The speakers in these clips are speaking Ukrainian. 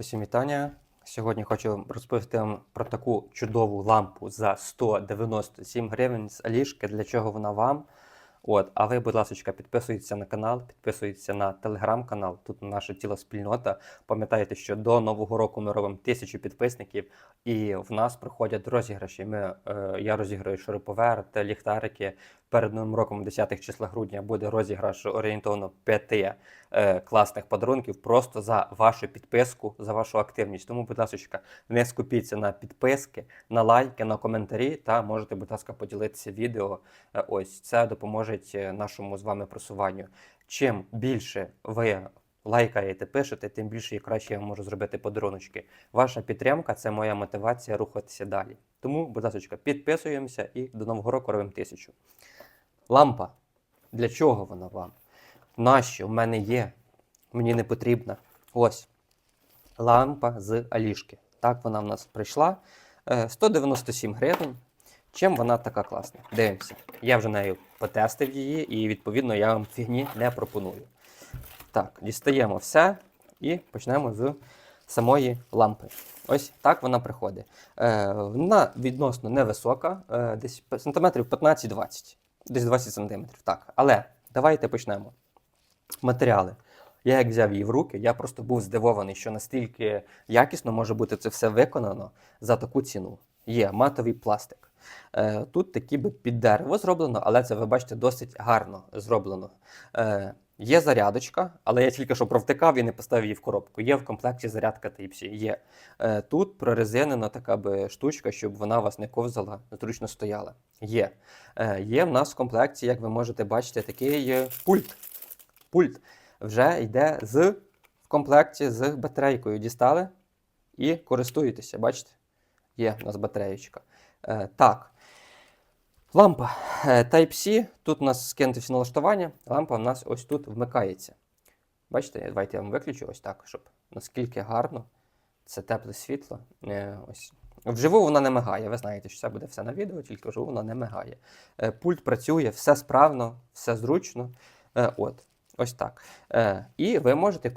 Усім вітання. Сьогодні хочу розповісти вам про таку чудову лампу за 197 гривень з Алішки. Для чого вона вам? От, а ви, будь ласка, підписуйтеся на канал, підписуйтеся на телеграм-канал. Тут наша ціла спільнота. Пам'ятайте, що до Нового року ми робимо тисячу підписників, і в нас проходять розіграші. Ми, е, я розіграю шуруповерт, ліхтарики. Перед новим роком, 10 числа грудня, буде розіграш орієнтовно 5 е, класних подарунків просто за вашу підписку, за вашу активність. Тому, будь ласка, не скупіться на підписки, на лайки, на коментарі та можете, будь ласка, поділитися відео. Е, Ось це допоможе нашому з вами просуванню. Чим більше ви лайкаєте, пишете, тим більше і краще я можу зробити подаруночки. Ваша підтримка це моя мотивація рухатися далі. Тому, будь ласка, підписуємося і до нового року робимо тисячу. Лампа. Для чого вона вам? Нащо? В мене є. Мені не потрібна. Ось. Лампа з Алішки. Так вона в нас прийшла. Е, 197 гривень. Чим вона така класна? Дивимося. Я вже нею потестив її, і відповідно я вам фігні не пропоную. Так, дістаємо все і почнемо з самої лампи. Ось так вона приходить. Е, вона відносно невисока, е, десь сантиметрів 15-20. Десь 20 сантиметрів. Так. Але давайте почнемо. Матеріали. Я як взяв її в руки, я просто був здивований, що настільки якісно може бути це все виконано за таку ціну. Є матовий пластик. Е, тут такі би під дерево зроблено, але це ви бачите досить гарно зроблено. Є зарядочка, але я тільки що провтикав і не поставив її в коробку. Є в комплекті зарядка Type-C. Є. Е, тут прорезинена така би штучка, щоб вона вас не ковзала, зручно стояла. Є. Е, є в нас в комплекті, як ви можете бачити, такий пульт. Пульт вже йде з в комплекті з батарейкою. Дістали і користуєтеся. Бачите? Є у нас батареєчка. Е, так. Лампа е, Type-C. Тут у нас скинути всі налаштування. Лампа у нас ось тут вмикається. Бачите, давайте я вам виключу ось так, щоб наскільки гарно це тепле світло. Е, ось. Вживу вона не мигає. Ви знаєте, що це буде все на відео, тільки вживу вона не мигає. Е, Пульт працює, все справно, все зручно. От, ось так. І ви можете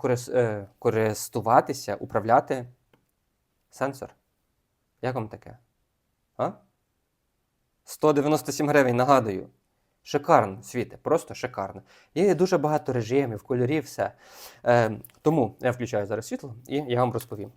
користуватися, управляти сенсор. Як вам таке? А? 197 гривень, нагадую. Шикарно світе, просто шикарно. Є дуже багато режимів, кольорів, все. Е, тому я включаю зараз світло і я вам розповім.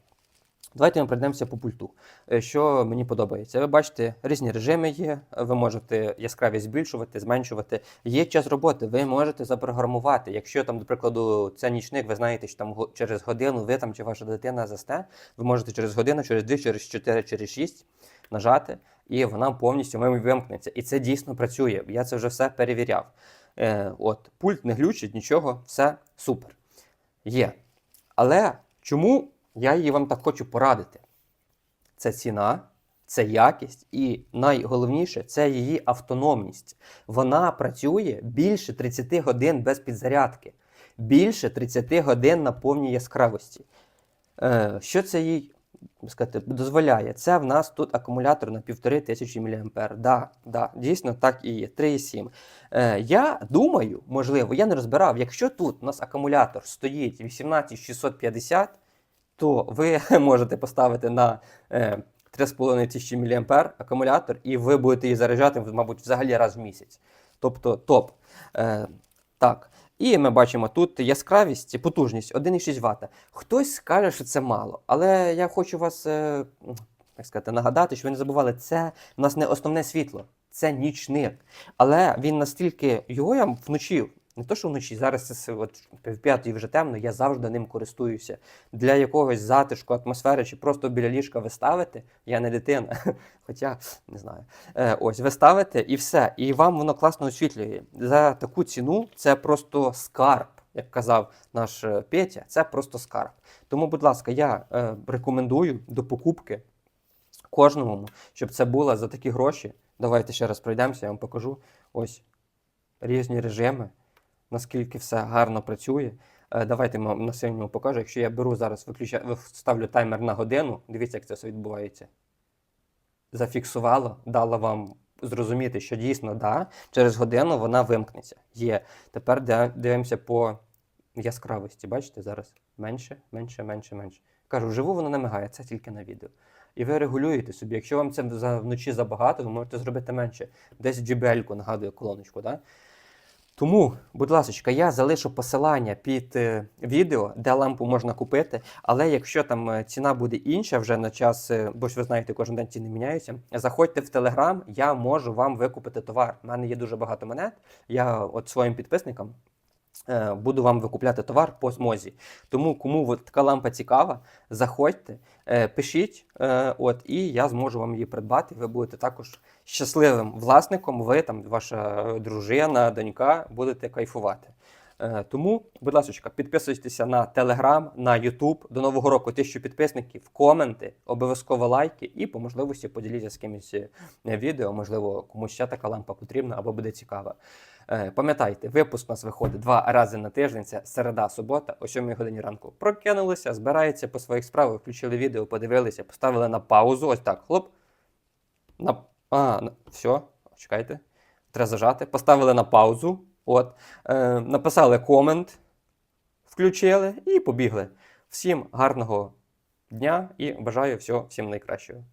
Давайте ми пройдемося по пульту. Е, Що мені подобається? Ви бачите, різні режими є. Ви можете яскравість збільшувати, зменшувати. Є час роботи, ви можете запрограмувати. Якщо там, до прикладу, це нічник, ви знаєте, що там через годину ви там чи ваша дитина засте, ви можете через годину, через 2, через 4, через 6 нажати, і вона повністю вим- вимкнеться. І це дійсно працює. Я це вже все перевіряв. Е, от, пульт не глючить, нічого, все супер. Є. Але чому я її вам так хочу порадити? Це ціна, це якість, і найголовніше це її автономність. Вона працює більше 30 годин без підзарядки, більше 30 годин на повній яскравості. Е, що це їй сказати, дозволяє? Це в нас тут акумулятор на 1500 мА. Да, да, дійсно так і є. 3,7. Е, я думаю, можливо, я не розбирав, якщо тут у нас акумулятор стоїть 18650, то ви можете поставити на е, 3500 мА акумулятор, і ви будете її заряджати, мабуть, взагалі раз в місяць. Тобто топ. Е, так. І ми бачимо тут яскравість, потужність 1,6 Вт. Хтось скаже, що це мало, але я хочу вас е, як сказати, нагадати, що ви не забували, це у нас не основне світло, це нічник. Але він настільки його я вночі, не то що вночі, зараз це от в п'ятій вже темно, я завжди ним користуюся. Для якогось затишку, атмосфери, чи просто біля ліжка ви ставите, я не дитина, хоча не знаю. Е, ось ви ставите і все. І вам воно класно освітлює. За таку ціну це просто скарб, як казав наш е, Петя, це просто скарб. Тому, будь ласка, я е, рекомендую до покупки кожному, щоб це було за такі гроші. Давайте ще раз пройдемося, я вам покажу. Ось різні режими, наскільки все гарно працює. Е, Давайте на синьому покажу. Якщо я беру зараз, виключаю, ставлю таймер на годину, дивіться, як це все відбувається. Зафіксувало, дало вам зрозуміти, що дійсно да, через годину вона вимкнеться. Є. Тепер дивимося по яскравості. Бачите, зараз менше, менше, менше, менше. Кажу, вживу воно не мигає, це тільки на відео. І ви регулюєте собі. Якщо вам це вночі забагато, ви можете зробити менше. Десь JBL-ку нагадує колоночку. Да? Тому, будь ласка, я залишу посилання під е, відео, де лампу можна купити. Але якщо там е, ціна буде інша вже на час, е, бо ж ви знаєте, кожен день ціни міняються. Заходьте в Телеграм, я можу вам викупити товар. У мене є дуже багато монет. Я от своїм підписникам буду вам викупляти товар по смозі. Тому кому от така лампа цікава, заходьте, е, пишіть, е, от, і я зможу вам її придбати. Ви будете також щасливим власником. Ви там, ваша е, дружина, донька будете кайфувати. Е, Тому, будь ласка, підписуйтеся на Телеграм, на Ютуб. До Нового року тисячу підписників, коменти, обов'язково лайки і по можливості поділіться з кимось е, відео. Можливо, комусь ще така лампа потрібна або буде цікава. Е, Пам'ятайте, випуск у нас виходить два рази на тиждень. Це середа, субота, о 7 годині ранку. Прокинулися, збираються по своїх справах, включили відео, подивилися, поставили на паузу. Ось так. Хлоп. На... А, на... все, чекайте. Треба зажати. Поставили на паузу. От. Е, написали комент, включили і побігли. Всім гарного дня і бажаю всього всім найкращого.